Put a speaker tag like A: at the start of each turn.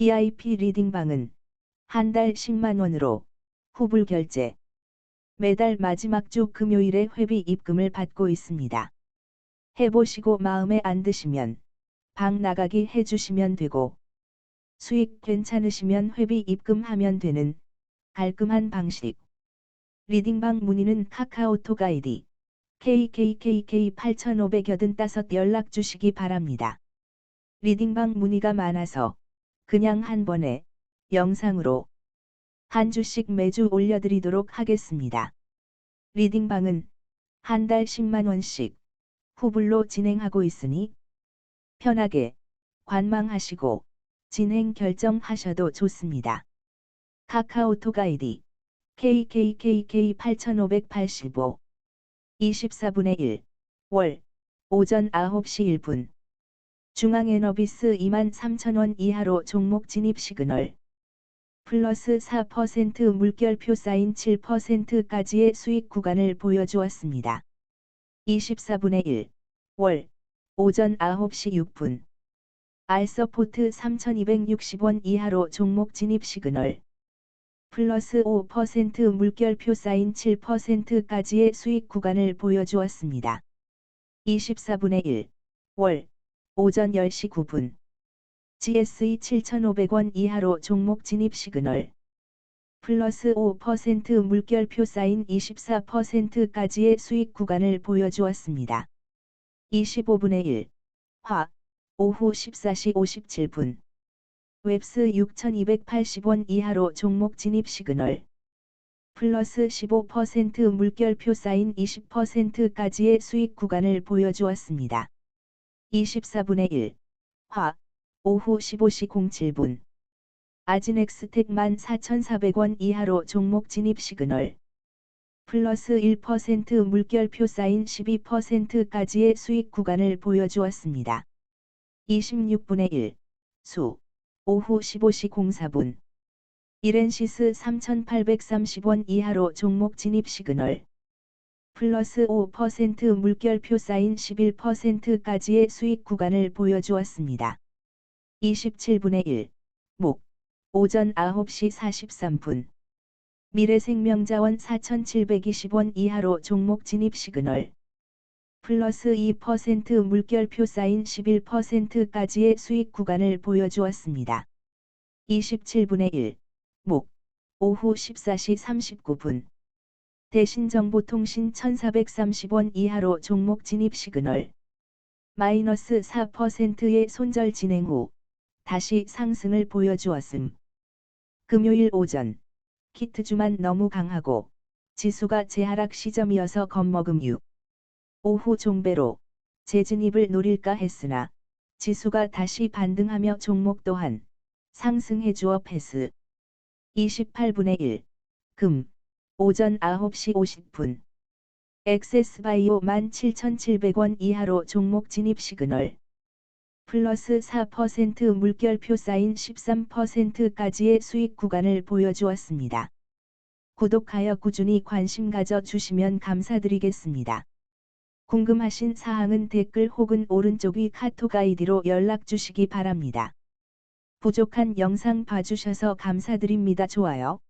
A: VIP 리딩방은 한 달 10만원으로 후불 결제. 매달 마지막 주 금요일에 회비 입금을 받고 있습니다. 해보시고 마음에 안 드시면 방 나가기 해주시면 되고 수익 괜찮으시면 회비 입금하면 되는 깔끔한 방식. 리딩방 문의는 카카오톡 아이디 KKKK 8585 연락 주시기 바랍니다. 리딩방 문의가 많아서 그냥 한 번에 영상으로 한 주씩 매주 올려드리도록 하겠습니다. 리딩방은 한 달 10만원씩 후불로 진행하고 있으니 편하게 관망하시고 진행 결정하셔도 좋습니다. 카카오톡 아이디 KKKK 8585 24분의 1월 오전 9시 1분 중앙에너비스 23,000원 이하로 종목 진입 시그널 플러스 4% 물결표 사인 7%까지의 수익 구간을 보여주었습니다. 24분의 1. 월. 오전 9시 6분. 알서포트 3260원 이하로 종목 진입 시그널. 플러스 5% 물결표 사인 7%까지의 수익 구간을 보여주었습니다. 24분의 1. 월. 오전 10시 9분. GSE 7,500원 이하로 종목 진입 시그널. 플러스 5% 물결표 사인 24%까지의 수익 구간을 보여주었습니다. 25분의 1. 화. 오후 14시 57분. 웹스 6,280원 이하로 종목 진입 시그널. 플러스 15% 물결표 사인 20%까지의 수익 구간을 보여주었습니다. 24분의 1. 화. 오후 15시 07분. 아진엑스텍 14,400원 이하로 종목 진입 시그널. 플러스 1% 물결표 사인 12%까지의 수익 구간을 보여주었습니다. 26분의 1. 수. 오후 15시 04분. 이렌시스 3,830원 이하로 종목 진입 시그널. 플러스 5% 물결표 사인 11%까지의 수익 구간을 보여주었습니다. 27분의 1. 목. 오전 9시 43분. 미래생명자원 4,720원 이하로 종목 진입 시그널. 플러스 2% 물결표 사인 11%까지의 수익 구간을 보여주었습니다. 27분의 1. 목. 오후 14시 39분. 대신 정보통신 1430원 이하로 종목 진입 시그널. 마이너스 4%의 손절 진행 후 다시 상승을 보여주었음. 금요일 오전 키트주만 너무 강하고 지수가 재하락 시점이어서 겁먹음 6. 오후 종배로 재진입을 노릴까 했으나 지수가 다시 반등하며 종목 또한 상승해 주어 패스. 28분의 1. 금. 오전 9시 50분. 엑세스바이오 17,700원 이하로 종목 진입 시그널. 플러스 4% 물결표 사인 13%까지의 수익 구간을 보여주었습니다. 구독하여 꾸준히 관심 가져 주시면 감사드리겠습니다. 궁금하신 사항은 댓글 혹은 오른쪽 위 카톡 아이디로 연락 주시기 바랍니다. 부족한 영상 봐주셔서 감사드립니다. 좋아요.